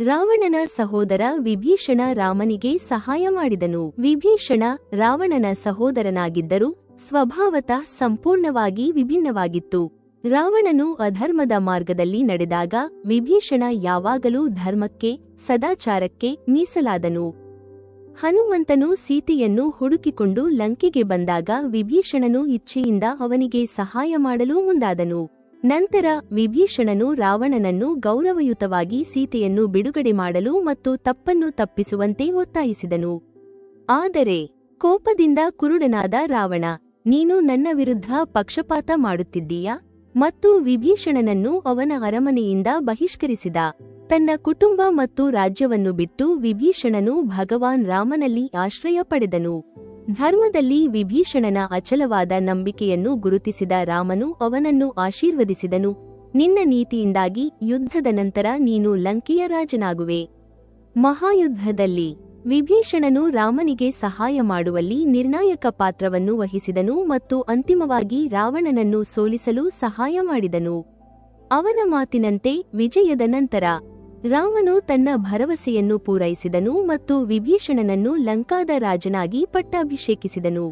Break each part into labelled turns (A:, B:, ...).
A: ರಾವಣನ ಸಹೋದರ ವಿಭೀಷಣ ರಾಮನಿಗೆ ಸಹಾಯ ಮಾಡಿದನು. ವಿಭೀಷಣ ರಾವಣನ ಸಹೋದರನಾಗಿದ್ದರೂ ಸ್ವಭಾವತಃ ಸಂಪೂರ್ಣವಾಗಿ ವಿಭಿನ್ನವಾಗಿತ್ತು. ರಾವಣನು ಅಧರ್ಮದ ಮಾರ್ಗದಲ್ಲಿ ನಡೆದಾಗ ವಿಭೀಷಣ ಯಾವಾಗಲೂ ಧರ್ಮಕ್ಕೆ, ಸದಾಚಾರಕ್ಕೆ ಮೀಸಲಾದನು. ಹನುಮಂತನು ಸೀತೆಯನ್ನು ಹುಡುಕಿಕೊಂಡು ಲಂಕೆಗೆ ಬಂದಾಗ ವಿಭೀಷಣನು ಇಚ್ಛೆಯಿಂದ ಅವನಿಗೆ ಸಹಾಯ ಮಾಡಲು ಮುಂದಾದನು. ನಂತರ ವಿಭೀಷಣನು ರಾವಣನನ್ನು ಗೌರವಯುತವಾಗಿ ಸೀತೆಯನ್ನು ಬಿಡುಗಡೆ ಮಾಡಲು ಮತ್ತು ತಪ್ಪನ್ನು ತಪ್ಪಿಸುವಂತೆ ಒತ್ತಾಯಿಸಿದನು. ಆದರೆ ಕೋಪದಿಂದ ಕುರುಡನಾದ ರಾವಣ, ನೀನು ನನ್ನ ವಿರುದ್ಧ ಪಕ್ಷಪಾತ ಮಾಡುತ್ತಿದ್ದೀಯಾ? ಮತ್ತು ವಿಭೀಷಣನನ್ನು ಅವನ ಅರಮನೆಯಿಂದ ಬಹಿಷ್ಕರಿಸಿದ. ತನ್ನ ಕುಟುಂಬ ಮತ್ತು ರಾಜ್ಯವನ್ನು ಬಿಟ್ಟು ವಿಭೀಷಣನು ಭಗವಾನ್ ರಾಮನಲ್ಲಿ ಆಶ್ರಯ ಪಡೆದನು. ಧರ್ಮದಲ್ಲಿ ವಿಭೀಷಣನ ಅಚಲವಾದ ನಂಬಿಕೆಯನ್ನು ಗುರುತಿಸಿದ ರಾಮನು ಅವನನ್ನು ಆಶೀರ್ವದಿಸಿದನು. ನಿನ್ನ ನೀತಿಯಿಂದಾಗಿ ಯುದ್ಧದ ನಂತರ ನೀನು ಲಂಕೆಯ ರಾಜನಾಗುವೆ. ಮಹಾಯುದ್ಧದಲ್ಲಿ ವಿಭೀಷಣನು ರಾಮನಿಗೆ ಸಹಾಯ ಮಾಡುವಲ್ಲಿ ನಿರ್ಣಾಯಕ ಪಾತ್ರವನ್ನು ವಹಿಸಿದನು ಮತ್ತು ಅಂತಿಮವಾಗಿ ರಾವಣನನ್ನು ಸೋಲಿಸಲು ಸಹಾಯ ಮಾಡಿದನು. ಅವನ ಮಾತಿನಂತೆ ವಿಜಯದ ನಂತರ ರಾಮನು ತನ್ನ ಭರವಸೆಯನ್ನು ಪೂರೈಸಿದನು ಮತ್ತು ವಿಭೀಷಣನನ್ನು ಲಂಕಾದ ರಾಜನಾಗಿ ಪಟ್ಟಾಭಿಷೇಕಿಸಿದನು.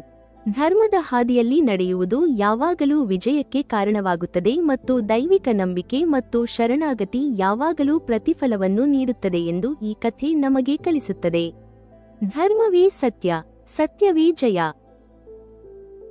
A: ಧರ್ಮದ ಹಾದಿಯಲ್ಲಿ ನಡೆಯುವುದು ಯಾವಾಗಲೂ ವಿಜಯಕ್ಕೆ ಕಾರಣವಾಗುತ್ತದೆ ಮತ್ತು ದೈವಿಕ ನಂಬಿಕೆ ಮತ್ತು ಶರಣಾಗತಿ ಯಾವಾಗಲೂ ಪ್ರತಿಫಲವನ್ನು ನೀಡುತ್ತದೆ ಎಂದು ಈ ಕಥೆ ನಮಗೆ ಕಲಿಸುತ್ತದೆ. ಧರ್ಮವೇ ಸತ್ಯ, ಸತ್ಯವೇ ಜಯ.